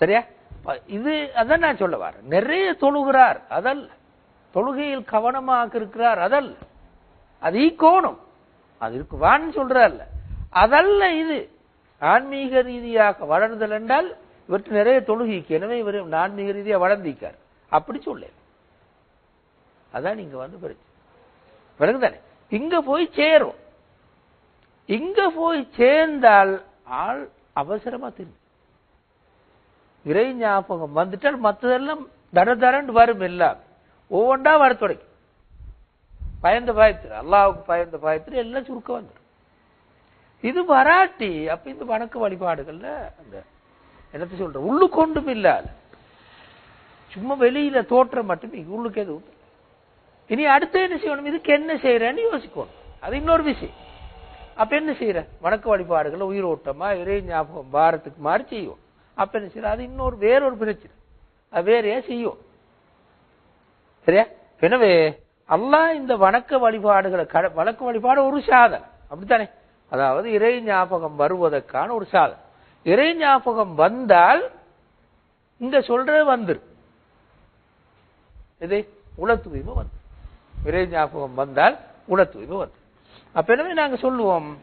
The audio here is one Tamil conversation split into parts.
சரியா? இது அதான் நான் சொல்ல வரேன். நிறைய தொழுகிறார். அதல்ல தொழுகையில் கவனமாக இருக்கிறார். அதல்ல அது ஈக்கோணும் அது இருக்குவான்னு சொல்றார்ல. அதல்ல இது. ஆன்மீக ரீதியாக வளர்தல் என்றால் இவற்று நிறைய தொழுகைக்கு. எனவே இவர் ஆன்மீக ரீதியாக வளர்ந்திருக்கார். அப்படி சொல்ல அதான் இங்க வந்து பிரச்சனை. பிறகுதானே இங்க போய் சேரும். இங்க போய் சேர்ந்தால் ஆள் அவசரமா திரும்பி இறை ஞாபகம் வந்துட்டால் மற்றதெல்லாம் தர தரண்டு வரும் எல்லாம். ஒவ்வொன்றா வர தொடங்கி. பயந்த பயத்திரு அல்லாவுக்கு பயந்த பயத்திரு எல்லாம் சுருக்க வந்துடும் இது வராட்டி அப்ப இந்த வணக்க வழிபாடுகள்ல அந்த என்னத்தை சொல்ற உள்ளு கொண்டும் இல்லாது. சும்மா வெளியில தோற்றம் மட்டும் உள்ளுக்கு எதுவும் இனி அடுத்து என்ன செய்யணும்? இதுக்கு என்ன செய்யறேன்னு யோசிக்கணும். அது இன்னொரு விஷயம். அப்ப என்ன செய்யற? வணக்க வழிபாடுகளை உயிரோட்டமா இறை ஞாபகம் பாரத்துக்கு மாறி செய்வோம். அப்ப என்ன செய்யற? அது இன்னொரு வேறொரு பிரச்சனை. அது வேறையா செய்யும். சரியா? எனவே அல்லாஹ் இந்த வணக்க வழிபாடுகளை கட- வணக்க வழிபாடு ஒரு சாதனை. அப்படித்தானே? அதாவது இறை ஞாபகம் வருவதற்கான ஒரு சாதனை. இறை ஞாபகம் வந்தால் இங்க சொல்றது வந்துரு. இது உள தூய்மை வந்து இறை ஞாபகம் வந்தால் உள தூய்மை வந்து அப்ப எனவே நாங்க சொல்லுவோம்?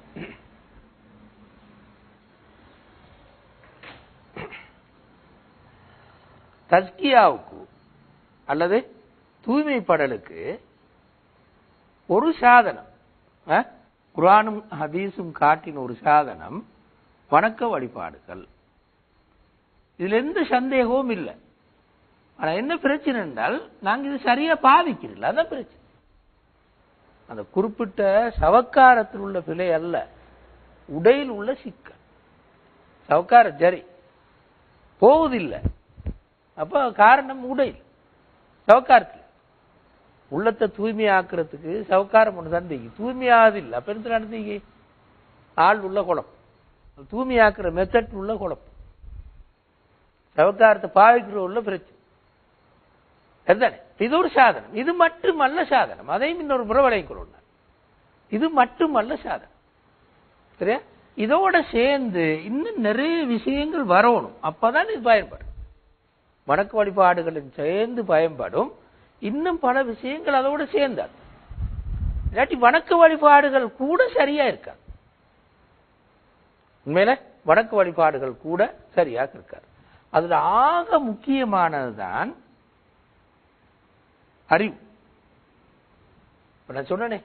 தஸ்கியாவுக்கு அல்லது தூய்மைப்படலுக்கு ஒரு சாதனம். குரானும் ஹதீஸும் காட்டின ஒரு சாதனம் வணக்க வழிபாடுகள். இதுல எந்த சந்தேகமும் இல்லை. ஆனா என்ன பிரச்சனை என்றால் நாங்க இது சரியா பாவிக்கிறோம் அதான் பிரச்சனை. அந்த குறிப்பிட்ட சவக்காரத்தில் உள்ள பிழை அல்ல. உடையில் உள்ள சிக்கல். சவக்கார ஜரி. போவதில்லை. அப்ப காரணம் உடை. சவுக்காரத்தில் உள்ளத்தை தூய்மையாக்குறதுக்கு சவுக்காரம் ஒன்று தான் தீங்கி தூய்மையாவது இல்லை. அப்ப என்ன நடந்தீங்க ஆள் உள்ள குழப்பம். தூய்மையாக்குற மெத்தட் உள்ள குழப்பம். சவுக்காரத்தை பாவிக்கிற உள்ள பிரச்சனை. அதுதானே இது ஒரு சாதனம். இது மட்டுமல்ல சாதனம். அதையும் இன்னொரு முறை விளங்கிக் கொள்ளணும் இது மட்டுமல்ல சாதனம். சரியா? இதோட சேர்ந்து இன்னும் நிறைய விஷயங்கள் வரணும். அப்பதான் இது பயன்படும். வணக்க வழிபாடுகளின் சேர்ந்து பயன்படும் இன்னும் பல விஷயங்கள் அதோட சேர்ந்தாது இல்லாட்டி வணக்க வழிபாடுகள் கூட சரியா இருக்காது உண்மையில வணக்க வழிபாடுகள் கூட சரியாக இருக்காது அதுல ஆக முக்கியமானதுதான் அறிவு. இப்ப நான் சொன்னனே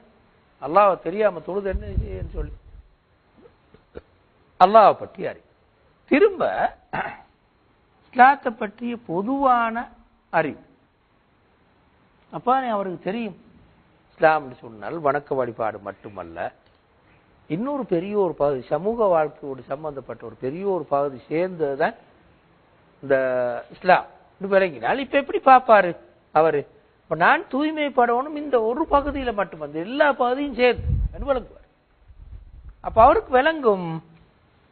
அல்லாவை தெரியாம தொழுது என்ன செய்யன்னு சொல்லி. அல்லாவை பற்றி அறிவு. திரும்ப இஸ்லாத்தை பற்றிய பொதுவான அறிவு. அப்ப அவருக்கு தெரியும். இஸ்லாம்னு சொன்னால் வணக்க வழிபாடு மட்டுமல்ல. இன்னொரு பெரிய ஒரு பகுதி சமூக வாழ்க்கையோடு சம்பந்தப்பட்ட ஒரு பெரிய ஒரு பகுதி சேர்ந்ததுதான் இந்த இஸ்லாம். விளங்கினால் இப்ப எப்படி பார்ப்பாரு அவரு? இப்போ நான் தூய்மைப்படணும் இந்த ஒரு பகுதியில மட்டும் வந்து எல்லா பகுதியும் சேர்ந்து விளங்குவார் அப்ப அவருக்கு விளங்கும்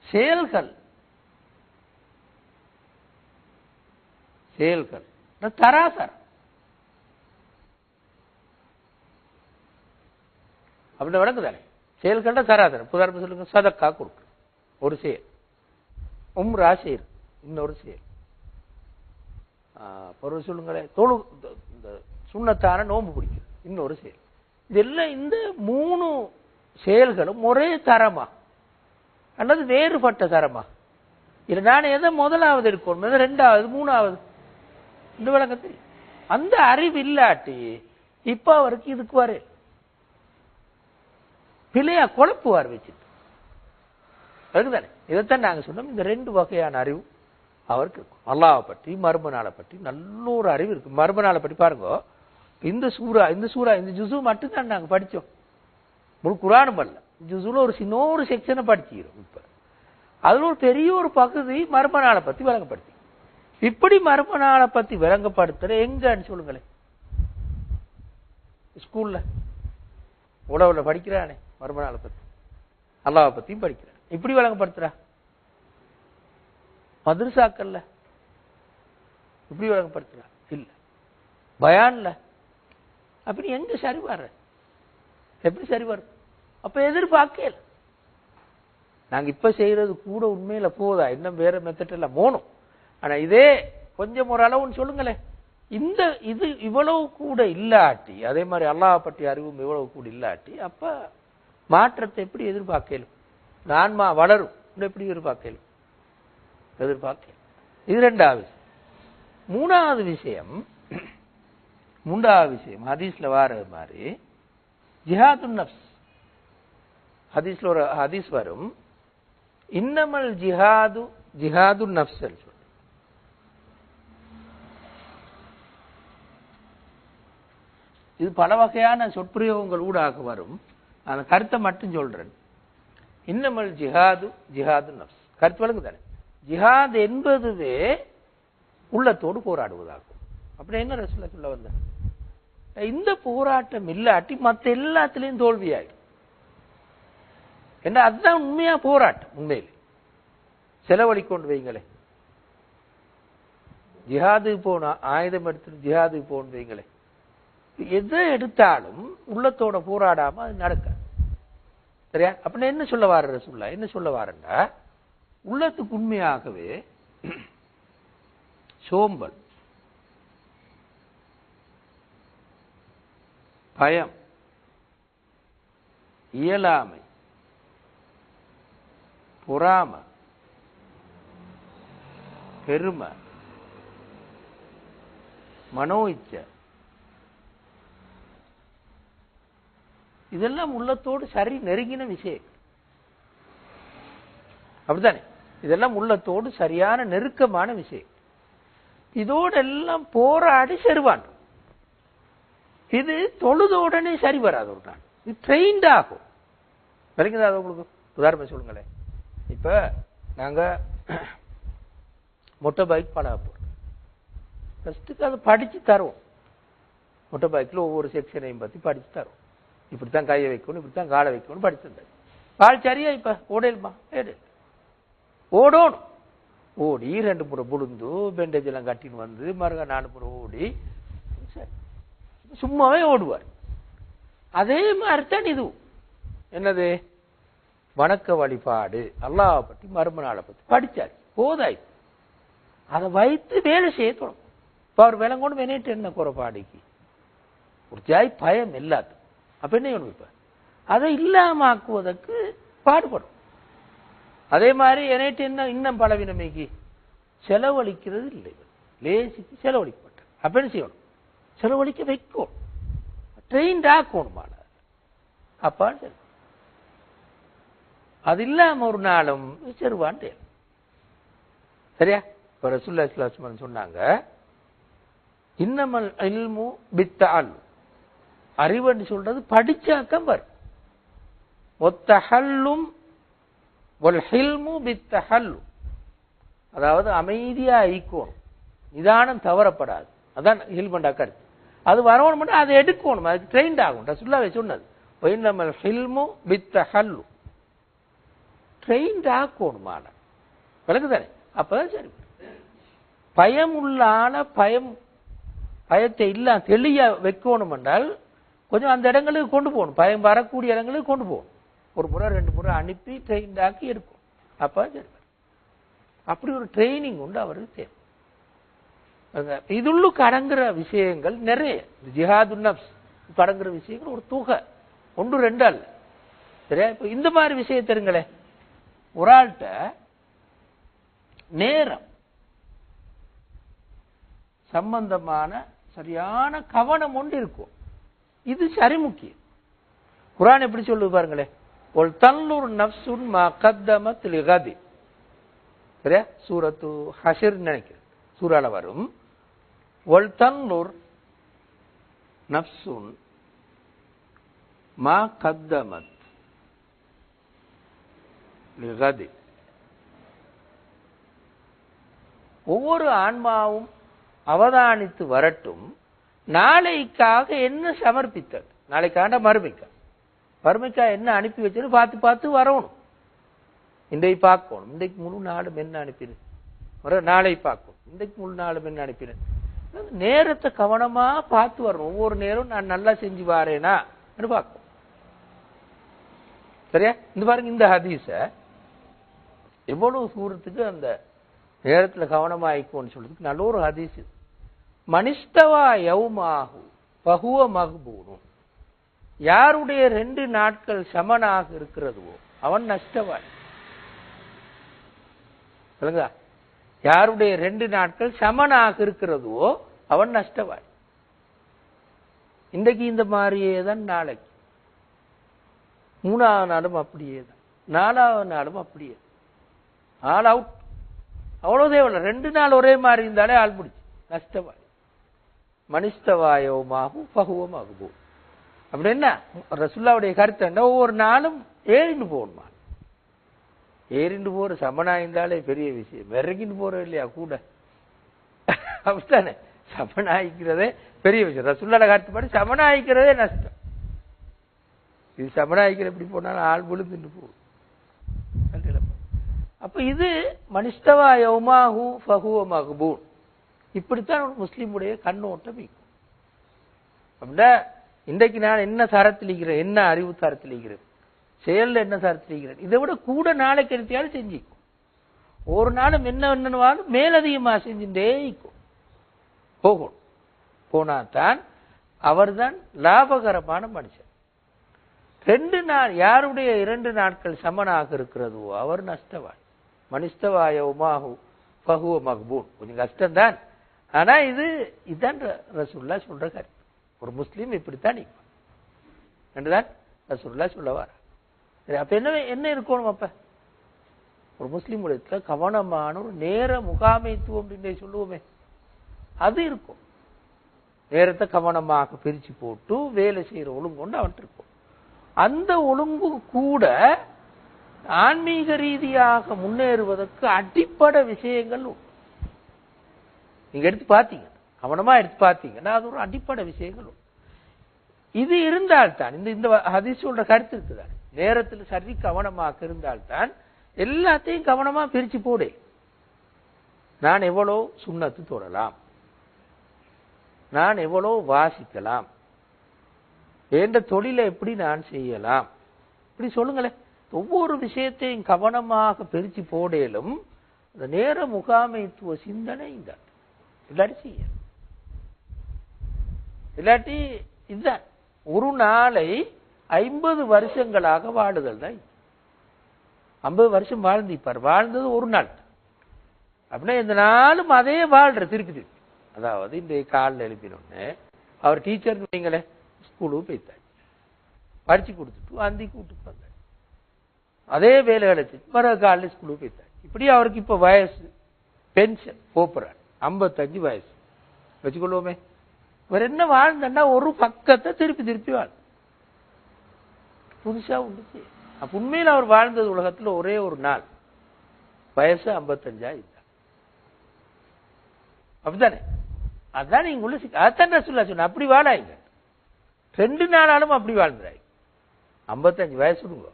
செயல்கள் செயல்கள். தராசர். அப்படி செயல் செயல்கள்ட தராதரம் புதார்ப்பு சொல்லுங்க சதக்கா கொடுக்கு. ஒரு செயல். உம் செயல். இன்னொரு செயல். ஆஹ் பொருள் சொல்லுங்களேன் தொழு இந்த- இந்த சுண்ணத்தான நோன்பு பிடிக்கிறது இன்னொரு செயல். இதெல்லாம் இந்த மூணு செயல்களும் ஒரே தரமா? அல்லது வேறுபட்ட தரமா? இது நான் எதை முதலாவது எடுக்கணும் எதை ரெண்டாவது மூணாவது? இந்த விளக்கத்தை அந்த அறிவு இல்லாட்டி இப்ப அவருக்கு இதுக்கு பிள்ளையா குழப்புவார் வச்சுட்டு அதுதானே இதைத்தான் நாங்க சொன்னோம். இந்த ரெண்டு வகையான அறிவு அவருக்கு இருக்கும். பற்றி மர்ம நாளை பற்றி நல்ல ஒரு அறிவு இருக்கு. மர்ம நாளை பற்றி பாருங்க. இந்த சூரா இந்த சூரா இந்த ஜுசு மட்டும்தான் நாங்க படிச்சோம். முழு குரானும் பண்ணல ஜுசுல ஒரு சின்ன ஒரு செக்ஷனை படிச்சுக்கிறோம் இப்ப. அதுல ஒரு பெரிய ஒரு பகுதி மர்ம நாளை பத்தி விளங்கப்படுத்தி இப்படி மர்ம நாளை பத்தி விளங்கப்படுத்துற எங்கன்னு சொல்லுங்களேன். ஸ்கூல்ல. உழவுல படிக்கிறானே மர்ம நாளை பத்தி. அல்லாவை பத்தியும் படிக்கிறான். இப்படி விளங்கப்படுத்துறா? மதுரசாக்கள்ல. இப்படி விளங்கப்படுத்துறா? இல்ல. பயான்ல. அப்படி எங்க சரி வர்ற எப்படி சரி வரும் அப்ப எதிர்பார்க்கல. நாங்க இப்ப செய்யறது கூட உண்மையில போதா? இன்னும் வேற மெத்தட் எல்லாம் போகணும். ஆனா இதே கொஞ்சம் ஒரு அளவுன்னு சொல்லுங்களேன் இந்த இது இவ்வளவு கூட இல்லாட்டி அதே மாதிரி அல்லாஹ் பற்றிய அறிவும் இவ்வளவு கூட இல்லாட்டி அப்ப மாற்றத்தை எப்படி எதிர்பார்க்கலும்? இந்த ஆன்மா வளரும் எப்படி எதிர்பார்க்கலும்? எதிர்பார்க்க இது ரெண்டாவது. விஷயம். மூணாவது விஷயம் மூன்றாவது விஷயம் ஹதீஸ்ல வாரது மாதிரி ஜிஹாது நப்ஸ் ஹதீஸ்ல ஒரு ஹதீஸ் வரும் இன்னமல் ஜிஹாது ஜிஹாது நப்ஸ் சொல்லு இது பல வகையான சொற்பிரயோகங்கள் ஊடாக வரும். அந்த கருத்தை மட்டும் சொல்றேன். இன்னமல் ஜிஹாது ஜிஹாது நப்ஸ் கருத்து விளங்கு தானே? ஜிஹாத் என்பதுவே உள்ளத்தோடு போராடுவதாகும். அப்படி என்ன ரசூல சொல்ல வந்த இந்த போராட்டம் இல்லாட்டி மத்த எல்லாத்துலயும் தோல்வியாயிடும் என்ன அதுதான் உண்மையா போராட்டம் உண்மையில். செலவழிக்கொண்டு வைங்களே. ஜிஹாதுக்கு போகணும் ஆயுதம் எடுத்துட்டு ஜிஹாதுக்கு போகணும் வைங்களே. எதை எடுத்தாலும் உள்ளத்தோட போராடாம அது நடக்காது சரியா? அப்படின்னா என்ன சொல்ல வார சொல்ல என்ன சொல்ல வாரண்டா உள்ளத்துக்கு உண்மையாகவே சோம்பல் பயம் இயலாமை பொறாம பெருமை மனோ இச்சை இதெல்லாம் உள்ளத்தோடு சரி நெருங்கின விஷயம் அப்படித்தானே? இதெல்லாம் உள்ளத்தோடு சரியான நெருக்கமான விஷயம் இதோடெல்லாம் போராடி செருவான். இது தொழுத உடனே சரி வராது ஒரு நாள். இது ட்ரெயின்ட் ஆகும். விளங்குதா அது உங்களுக்கு? உதாரணம் சொல்லுங்களேன். இப்போ நாங்க மொட்டை பைக் பழக போகிறோம் ஃபஸ்ட்டுக்கு அதை படிச்சு தருவோம். மொட்டை பைக்கில் ஒவ்வொரு செக்ஷனையும் பற்றி படித்து தருவோம். இப்படித்தான் கையை வைக்கணும் இப்படித்தான் காலை வைக்கணும் படிச்சிருந்தாரு. பால் கால் சரியா இப்ப? ஓடலுமா ஏடு. ஓடணும். ஓடி ரெண்டு முறை புழுந்து பேண்டேஜ் எல்லாம் கட்டின்னு வந்து மறுக நாலு முறை ஓடி. சரி. சும்மாவே ஓடுவார். அதே மாதிரி தான் என்னது? வணக்க வழிபாடு. அல்லாவை பற்றி மர்ம நாளை பற்றி படிச்சார். போதாய். அதை வைத்து வேலை செய்ய தொடங்கும். இப்ப அவர் விலங்கோடு வினைட்டு என்ன குறைபாடிக்கு ஒரு ஜாய் பயம் இல்லாது அப்படின்னு என்ன செய்யணும் அதை இல்லாமாக்குவதற்கு பாடுபடும். அதே மாதிரி என்கிட்ட என்ன இன்னும் பலவீனமைக்கு செலவழிக்கிறது இல்லை. லேசிக்கு செலவழிக்கப்பட்ட. அப்ப என்ன செய்யணும்? செலவழிக்க வைக்கும் ட்ரெயின்ட் ஆக்கணுமான அப்பான்னு சொல்லி அது இல்லாம ஒரு நாளும் செருவான்ட்டு சரியா? இப்ப ரசுல்லா இஸ்லாஸ்மன் சொன்னாங்க இன்னமல் இல்மு பித்தால் அறிவுன்னு சொல்றது படிச்சாக்கம் வரும். ஒத்தஹல்லும் அதாவது அமைதியா ஐக்கோணும். நிதானம் தவறப்படாது. அதான் ஹில்மண்டா கருத்து. அது வரணும் அதை எடுக்கணும். அதுக்கு ட்ரெயின்ட் ஆகும் ரசுல்லாவே சொன்னது. With ஹில்மு பித்தஹல்லு trained ஆக்கணுமான. விளக்குதானே அப்பதான் சரி. பயம் உள்ளான பயம் பயத்தை இல்ல தெளிய வைக்கணும் என்றால் கொஞ்சம் அந்த இடங்களுக்கு கொண்டு போகணும். பயம் வரக்கூடிய இடங்களுக்கு கொண்டு போகணும். ஒரு முறை ரெண்டு முறை அனுப்பி ட்ரெயின் ஆக்கி எடுக்கும் அப்போ அப்படி ஒரு ட்ரைனிங் உண்டு அவருக்கு தேவை. இதுள்ளுக்கு அடங்குற விஷயங்கள் நிறைய. ஜிஹாது நப்ஸ் அடங்குற விஷயங்கள் ஒரு தொகை. ஒன்று ரெண்டு அல்ல. சரியா? இப்போ இந்த மாதிரி விஷயம் தெரியுங்களே. ஒரு ஆள்கிட்ட நேரம் சம்பந்தமான சரியான கவனம் ஒன்று இருக்கும். இது சரி முக்கியம் குரான் எப்படி சொல்லுது பாருங்களேன் ஒரு தன்னூர் நப்சுன் மா கத்தமத் லிகதி. சரியா? சூரத்து ஹஷர் நினைக்கிறேன். சூறால வரும். ஒல் தன்னூர் நப்சுன் மா கத்தமத் லிகதி. ஒவ்வொரு ஆன்மாவும் அவதானித்து வரட்டும். நாளைக்காக என்ன சமர்ப்பித்தது நாளைக்காண்ட மறுமைக்கா மறுமைக்கா என்ன அனுப்பி வச்சது பார்த்து பார்த்து வரணும். இன்றைக்கு பார்க்கணும். இன்றைக்கு முழு நாளும் என்ன அனுப்பினு வர நாளை பார்க்கணும். இன்றைக்கு முழு நாளும் என்ன அனுப்பினு நேரத்தை கவனமா பார்த்து வரணும். ஒவ்வொரு நேரம் நான் நல்லா செஞ்சு வாரேனா? பார்க்கணும். சரியா? இந்த பாருங்க இந்த ஹதீஸ எவ்வளவு தூரத்துக்கு அந்த நேரத்தில் கவனமா ஆயிக்கோன்னு சொல்றதுக்கு நல்ல ஒரு ஹதீஸ் இது. மனிஷ்டவா யௌமாகு பகுவ மகுபூனும் யாருடைய ரெண்டு நாட்கள் சமனாக இருக்கிறதுவோ அவன் நஷ்டவான். சொல்லுங்க. யாருடைய ரெண்டு நாட்கள் சமனாக இருக்கிறதுவோ அவன் நஷ்டவான். இன்றைக்கு இந்த மாதிரியே தான் நாளைக்கு. மூணாவது நாளும் அப்படியே தான் நாலாவது நாளும் அப்படியே. All out. அவ்வளவு இல்லை ரெண்டு நாள் ஒரே மாதிரி இருந்தாலே ஆள் பிடிச்சு. நஷ்டவாய் பகுவம் பகுவமாகும் அப்படின்னா ரசுல்லாவுடைய கருத்து என்ன? ஒவ்வொரு நாளும் ஏறிண்டு போகணுமா? ஏறிண்டு போற சமனா இருந்தாலே பெரிய விஷயம். இறங்கிட்டு போற இல்லையா கூட? அப்படித்தானே? சமனாயிக்கிறதே பெரிய விஷயம். ரசுல்லாட கருத்துப்படி சமனாயிக்கிறதே நஷ்டம். இது சமனாயிக்கிற எப்படி போனாலும் ஆள் விழுந்துட்டு போகும். அப்ப இது மனிஷ்டவா யௌமாகு ஃபகுவ மக்பூன் இப்படித்தான் முஸ்லீமுடைய கண்ணோட்டம் இருக்கும் அப்படின்னா இன்றைக்கு நான் என்ன தரத்தில் இருக்கிறேன் என்ன அறிவு தரத்தில் இருக்கிறேன் செயல்ல என்ன தரத்தில் இருக்கிறேன் இதை விட கூட நாளைக்கு எடுத்தியாலும் செஞ்சுக்கும். ஒரு நாளும் என்ன என்னன்னு மேலதிகமாக செஞ்சுட்டே இருக்கும் போகணும் போனாதான் அவர்தான் லாபகரமான மனுஷன். ரெண்டு நாள் யாருடைய இரண்டு நாட்கள் சமனாக இருக்கிறதோ அவர் நஷ்டவான். மனிஷ்டவாயவுமாகு பகுவ மக்பூன். கொஞ்சம் கஷ்டம்தான். ஆனா இது இதுதான் ரசூல்லா சொல்ற கருத்து. ஒரு முஸ்லீம் இப்படித்தான் நிற்பான். என்றுதான் ரசூல்லா சொல்ல சரி அப்ப என்ன என்ன இருக்கணும் அப்ப? ஒரு முஸ்லீம் உலகத்துல கவனமான ஒரு நேர முகாமைத்துவம் அப்படின்னு சொல்லுவோமே. அது இருக்கும். நேரத்தை கவனமாக பிரிச்சு போட்டு வேலை செய்யற ஒழுங்கு கொண்டு அவன் இருக்கும். அந்த ஒழுங்கு கூட ஆன்மீக ரீதியாக முன்னேறுவதற்கு அடிப்படை விஷயங்கள் உண்டு. நீங்க எடுத்து பார்த்தீங்க. கவனமா எடுத்து பார்த்தீங்கன்னா அது ஒரு அடிப்படை விஷயங்கள் இது இருந்தால்தான் இந்த இந்த ஹதீஸ் கருத்து இருக்குதான்? நேரத்தில் சரி கவனமாக இருந்தால்தான் எல்லாத்தையும் கவனமா பிரிச்சு போடு. நான் எவ்வளோ சுண்ணத்து தொடலாம்? நான் எவ்வளோ வாசிக்கலாம்? என்ற தொழிலை எப்படி நான் செய்யலாம்? இப்படி சொல்லுங்களேன். ஒவ்வொரு விஷயத்தையும் கவனமாக பிரிச்சு போடலும் அந்த நேர முகாமைத்துவ சிந்தனை இந்த இல்லாட்டி செய்ய இல்லாட்டி இதுதான் ஒரு நாளை ஐம்பது வருஷங்களாக வாழுதல் தான் ஐம்பது வருஷம் வாழ்ந்திப்பார் வாழ்ந்தது ஒரு நாள். அப்படின்னா இந்த நாளும் அதே வாழ்ற திருப்பி திருப்பி அதாவது இந்த காலில் எழுப்பினோடனே அவர் டீச்சர் வைங்களே ஸ்கூலுக்கு போய்த்தார் படிச்சு கொடுத்துட்டு அந்தி கூட்டுக்கு வந்தார். அதே வேலை கிடைச்சு மறு காலில் ஸ்கூலுக்கு போய்த்தார் இப்படி அவருக்கு இப்ப வயசு பென்ஷன் போப்புறாரு ஐம்பத்தஞ்சு வயசு. வச்சுக்கொள்வோமே. இவர் என்ன வாழ்ந்தன்னா ஒரு பக்கத்தை திருப்பி திருப்பி வாழ். புதுசா உண்டுச்சு அப்ப உண்மையில் அவர் வாழ்ந்தது உலகத்துல ஒரே ஒரு நாள். வயசு ஐம்பத்தஞ்சா இருந்தார் அப்படித்தானே? அதான் நீங்க உள்ள அதான் சொல்ல சொன்ன அப்படி வாழாங்க ரெண்டு நாளாலும் அப்படி வாழ்ந்துறாங்க ஐம்பத்தஞ்சு வயசு விடுங்க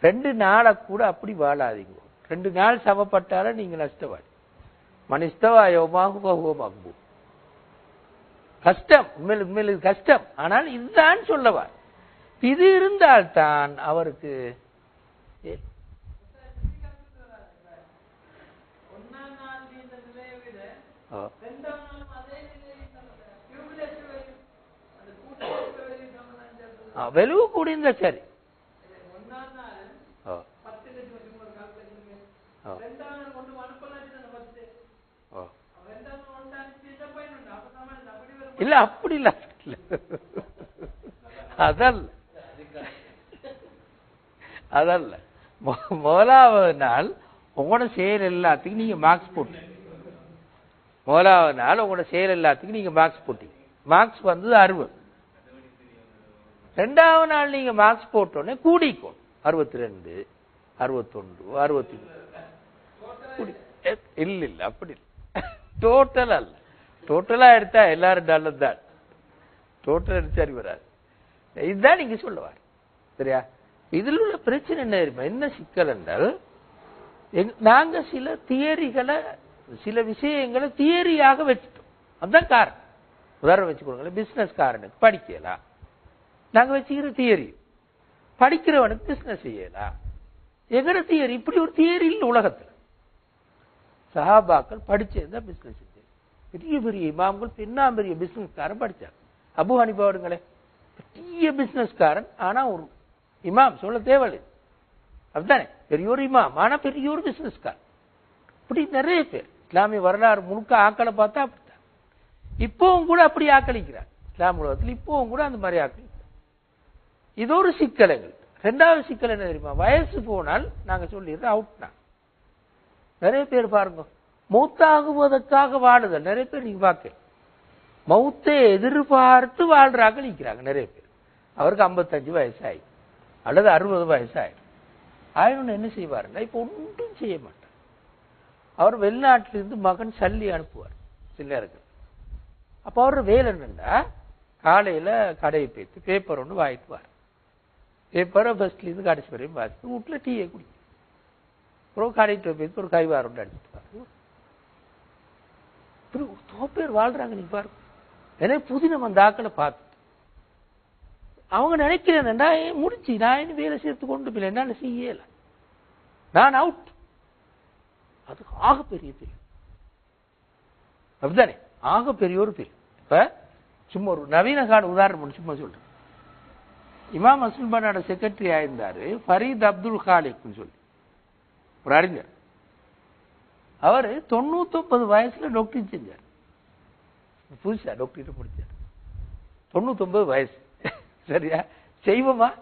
ரெண்டு நாளை கூட அப்படி வாழாதீங்க. ரெண்டு நாள் சமப்பட்டாலும் நீங்க நஷ்டவாடி மனிஷ்டவாயோமாக பகுவமாகும்போ கஷ்டம் உண்மையில் உண்மையில் இது கஷ்டம். ஆனால் இதுதான் சொல்லவா இது இருந்தால்தான் அவருக்கு வெளுவு கூடியிருந்தா சரி ஓ. ஓ. ஓ. இல்ல அப்படி இல்ல. அதல்ல. அதல்ல. மொ- முதலாவது நாள் உங்களோட செயல் எல்லாத்துக்கும் நீங்க மார்க்ஸ் போட்டு முதலாவது நாள் உங்களோட செயல் எல்லாத்துக்கும் நீங்க மார்க்ஸ் போட்டீங்க. மார்க்ஸ் வந்தது அறுபது. ரெண்டாவது நாள் நீங்க மார்க்ஸ் போட்டோன்னே கூடிக்கும் அறுபத்தி ரெண்டு அறுபத்தொன்று அறுபத்தி இல்லை இல்லை அப்படி இல்லை. டோட்டல் அல்ல. டோட்டலா எடுத்தா எல்லாரும் டாலர் தான். டோட்டல் எடுத்து வராது. இதுதான் நீங்க சொல்லுவார் சரியா? இதில் உள்ள பிரச்சனை என்ன என்ன சிக்கல் என்றால் நாங்க சில தியரிகளை சில விஷயங்களை தியரியாக வச்சுட்டோம். அதுதான் காரணம். உதாரணம் வச்சுக்கோங்களேன் பிசினஸ் காரனுக்கு படிக்கலாம். நாங்க வச்சுக்கிற தியரி. படிக்கிறவனுக்கு பிசினஸ் செய்யலாம். எங்கட தியரி? இப்படி ஒரு தியரி இல்லை உலகத்துல. சஹாபாக்கள் படிச்சிருந்தா பிசினஸ் பெரிய பெரிய இமாம்கள் பெண்ணா பெரிய பிசினஸ்காரன் படித்தார் அபு ஹனிபாவுங்களே பெரிய பிசினஸ்காரன் ஆனால் ஒரு இமாம் சொல்ல தேவையில்லை. அப்படித்தானே பெரிய ஒரு இமாம் ஆனால் பெரிய ஒரு பிசினஸ்காரன் இப்படி நிறைய பேர். இஸ்லாமிய வரலாறு முழுக்க ஆக்களை பார்த்தா அப்படித்தான். இப்பவும் கூட அப்படி ஆக்களிக்கிறார். இஸ்லாம் உலகத்தில் இப்பவும் கூட அந்த மாதிரி ஆக்களிக்கிறார். இது ஒரு சிக்கல் எங்களுக்கு ரெண்டாவது சிக்கல் என்ன தெரியுமா? வயசு போனால் நாங்கள் சொல்லிடுறோம் அவுட் நிறைய பேர் பாருங்க. மௌத்தாகுவதற்காக வாழுதல். நிறைய பேர் நீங்க பார்க்க. மௌத்தை எதிர்பார்த்து வாழ்றாங்க நிற்கிறாங்க நிறைய பேர். அவருக்கு 55 வயசாயி. அல்லது அறுபது வயசாயி. ஆயிரம் என்ன செய்வாருன்னா இப்போ ஒன்றும் செய்ய மாட்டார். அவர் வெளிநாட்டிலிருந்து மகன் சல்லி அனுப்புவார் சில நேரங்கள். அப்போ அவர் வேலை என்னன்னா காலையில் கடையை போய்த்து பேப்பர் ஒன்று வாங்கிட்டுவார் பேப்பரை ஃபஸ்ட்லேருந்து கடைசி வரையும் பார்த்து வீட்டில் டீயை குடிக்கும். அப்புறம் கடைக்கு போய் ஒரு கைவாரம் ஒன்று அடிச்சுட்டு எத்தனை பேர் வாழ்றாங்க நீ பாருங்க எனக்கு புதினம் அந்த ஆக்களை பார்த்து. அவங்க நினைக்கிறேன்டா ஏன் முடிச்சு நான் இன்னும் வேலை சேர்த்து கொண்டு போயில என்னன்னு செய்யல நான் அவுட் அது பெரிய பிரிவு. அப்படிதானே ஆகப்பெரிய ஒரு பிரிவு. இப்ப சும்மா ஒரு நவீன கால உதாரணம் சும்மா சொல்றேன். இமாம் அசுல்பானோட செக்ரட்டரி ஆயிருந்தாரு. ஃபரீத் அப்துல் காலிக்னு சொல்லி. ஒரு அறிஞர். அவர் தொண்ணூத்தொம்பது வயசுல டாக்டர் செஞ்சார். புதுசா டாக்டர் முடிச்சார். தொண்ணூத்தொன்பது வயசு. சரியா? செய்வோமா?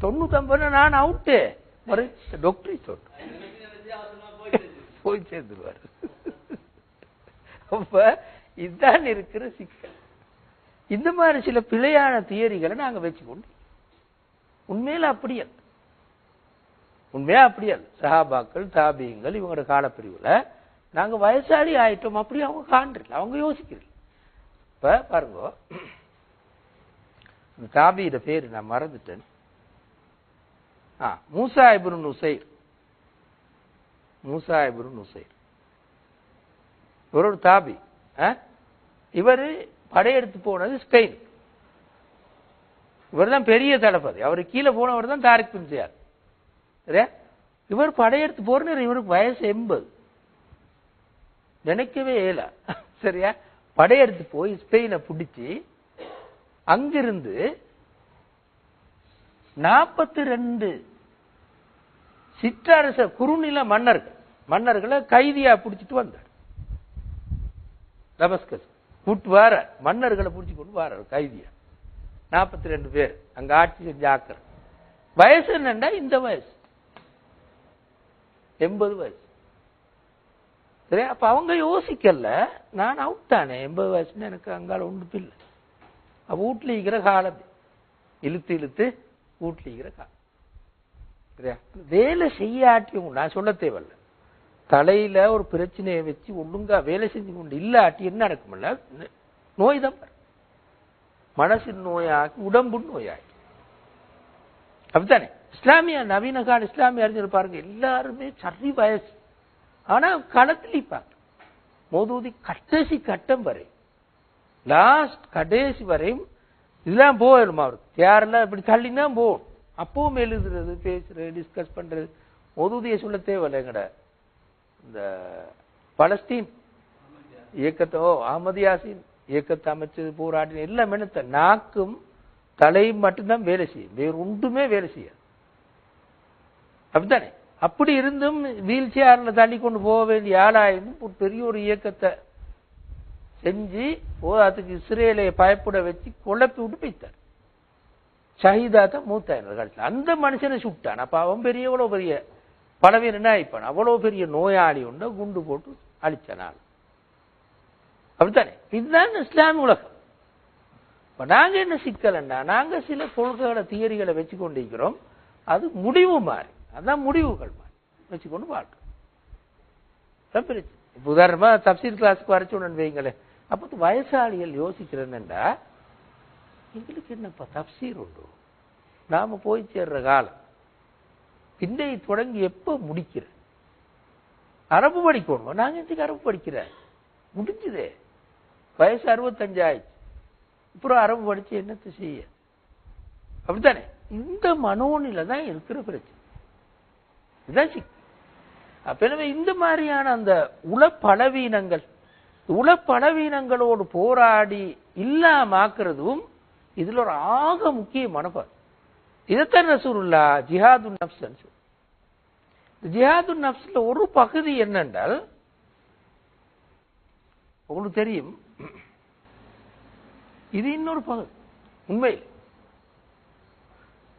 தொண்ணூத்தொன்பது நான் அவுட்டு ஒரு டாக்டர் சொல்றேன். போய் சேர்ந்துருவார். அப்ப இதுதான் இருக்கிற சிக்கல். இந்த மாதிரி சில பிழையான தியரிகளை நாங்க வச்சுக்கொண்டு உண்மையில அப்படியே உண்மையாக உண்மையா? அப்படி அல்ல சஹாபாக்கள் தாபியங்கள் இவங்களோட காலப்பிரிவுல நாங்க வயசாளி ஆயிட்டோம். அப்படி அவங்க காண்றல அவங்க யோசிக்கிறல இப்ப பாருங்க. தாபியோட பேரு நான் மறந்துட்டேன். ஆ Musa ibn Nusayr. Musa ibn Nusayr. இவரோட தாபி. இவர் படையெடுத்து போனது ஸ்பெயின். இவர் தான் பெரிய தளபதி. அவர் கீழே போனவர் தான் தாரிக் பின் செய்யார் இவர் படையெடுத்து போறது இவருக்கு வயசு எண்பது. நினைக்கவே இயல. சரியா? படையெடுத்து போய் ஸ்பெயினை பிடிச்சி அங்கிருந்து நாற்பத்தி ரெண்டு சிற்றரச குறுநில மன்னர்கள் மன்னர்களை கைதியா பிடிச்சிட்டு வந்தார். டமஸ்கஸ் கூட்டு வார மன்னர்களை பிடிச்சி கொண்டு வாரார் கைதியா. நாற்பத்தி ரெண்டு பேர் அங்க ஆட்சி செஞ்ச ஆக்கிற வயசு என்னண்டா? இந்த வயசு. எண்பது வயசு. சரியா அப்ப அவங்க யோசிக்கல நான் அவுட் தானே எண்பது வயசுன்னு எனக்கு அங்கால ஒன்று இல்லை. வீட்டில் இருக்கிற காலம் இழுத்து இழுத்து வீட்டில் இருக்கிற காலம். சரியா? வேலை செய்யாட்டியும் நான் சொல்ல தேவையில்ல. தலையில ஒரு பிரச்சனையை வச்சு ஒழுங்கா வேலை செஞ்சு கொண்டு இல்லாட்டி என்ன நடக்கும்ல? நோய் தான் மனசு மனசின் நோயாகி உடம்பு நோயாக்கி அப்படித்தானே? இஸ்லாமிய நவீன கால இஸ்லாமிய அறிஞர் பாருங்க எல்லாருமே சரி வயசு ஆனால் களத்தில் நிப்பாங்க மோதூதி கடைசி கட்டம் வரை லாஸ்ட் கடைசி வரையும் இதெல்லாம் போயிடும் அவருக்கு? தேரெல்லாம் இப்படி தள்ளினா போகும் அப்பவும் எழுதுறது பேசுறது டிஸ்கஸ் பண்றது. மோதூதியை சொல்ல தேவையில்லைங்கட இந்த பலஸ்தீன் இயக்கத்தை ஓ அகமது யாசின் இயக்கத்தை அமைச்சது போராடின எல்லாம் என்னத்த நாக்கும் தலையும் மட்டும்தான் வேலை செய்யும். வேறு ஒன்றுமே வேலை செய்யாது. அப்படித்தானே? அப்படி இருந்தும் வீல் சேர்ல தள்ளி கொண்டு போக வேண்டிய ஆளாயிருந்தும் ஒரு பெரிய ஒரு இயக்கத்தை செஞ்சு போதாத்துக்கு இஸ்ரேலை பயப்பட வச்சு குழப்பி விட்டு போய்த்தார். ஷஹீதா தான் மூத்தாயினர் காலத்தில். அந்த மனுஷனை சுட்டான். அப்ப அவன் பெரிய எவ்வளவு பெரிய பலவீனம் என்ன ஆயிப்பான்? அவ்வளவு பெரிய நோயாளி உண்ட குண்டு போட்டு அழிச்சான் ஆள். அப்படித்தானே? இதுதான் இஸ்லாமிய உலகம். இப்ப நாங்க என்ன சிக்கலண்டா நாங்க சில கொள்கைகளை தியரிகளை வச்சு கொண்டிருக்கிறோம் அது முடிவு மாறி. அதான் முடிவுகள். வச்சுக்கொண்டு வாழ்க்கை. இப்ப உதாரணமா தப்சீர் கிளாஸ்க்கு வரைச்சு வைங்களேன் அப்ப வயசாளிகள் யோசிக்கிறேன்டா எங்களுக்கு என்னப்பா தப்சீர் உண்டு? நாம போய் சேர்ற காலம். பின்னை தொடங்கி எப்ப முடிக்கிற? அரபு படிக்கணும்? நாங்க எதுக்கு அரபு படிக்கிற? முடிஞ்சுதே. வயசு அறுபத்தஞ்சு ஆயிடுச்சு அப்புறம் அரபு படிச்சு என்னத்தை செய்ய? அப்படித்தானே? இந்த மனோநிலை தான் இருக்கிற பிரச்சனை. இதுதான் சிக்கல் அப்ப எனவே இந்த மாதிரியான அந்த உளப்பலவீனங்கள் உளப்பலவீனங்களோடு போராடி இல்லாம போராடி இல்லாமாக்குறதும் இதுல ஒரு ஆக முக்கிய மனப்பார் இதைத்தான் ரசூருல்லா ஜிஹாது நப்ஸ் ஜிஹாது நப்ஸ்ல ஒரு பகுதி என்னென்றால் உங்களுக்கு தெரியும் இது இன்னொரு பகுதி உண்மையில்.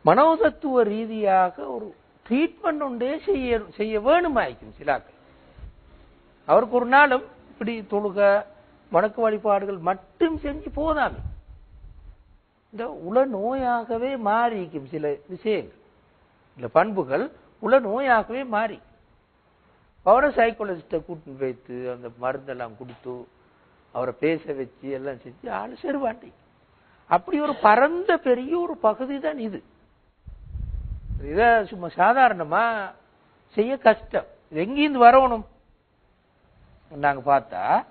மனோதத்துவ ரீதியாக ஒரு ட்ரீட்மெண்ட் உண்டே செய்ய செய்ய வேணுமாய்க்கும் சிலாக்கள். அவருக்கு ஒரு நாளும் இப்படி தொழுக வணக்க வழிபாடுகள் மட்டும் செஞ்சு போதாமே இந்த உள நோயாகவே மாறிக்கும் சில விஷயங்கள். இந்த பண்புகள் உள நோயாகவே மாறி. அவரை சைக்காலஜிஸ்ட கூட்டின்னு வைத்து அந்த மருந்தெல்லாம் கொடுத்து அவரை பேச வச்சு எல்லாம் செஞ்சு ஆள் செருவாண்டி. அப்படி ஒரு பரந்த பெரிய ஒரு பகுதி தான் இது. இதை சும்மா சாதாரணமா செய்ய கஷ்டம். எங்கேருந்து வரணும்? நாங்க பார்த்தா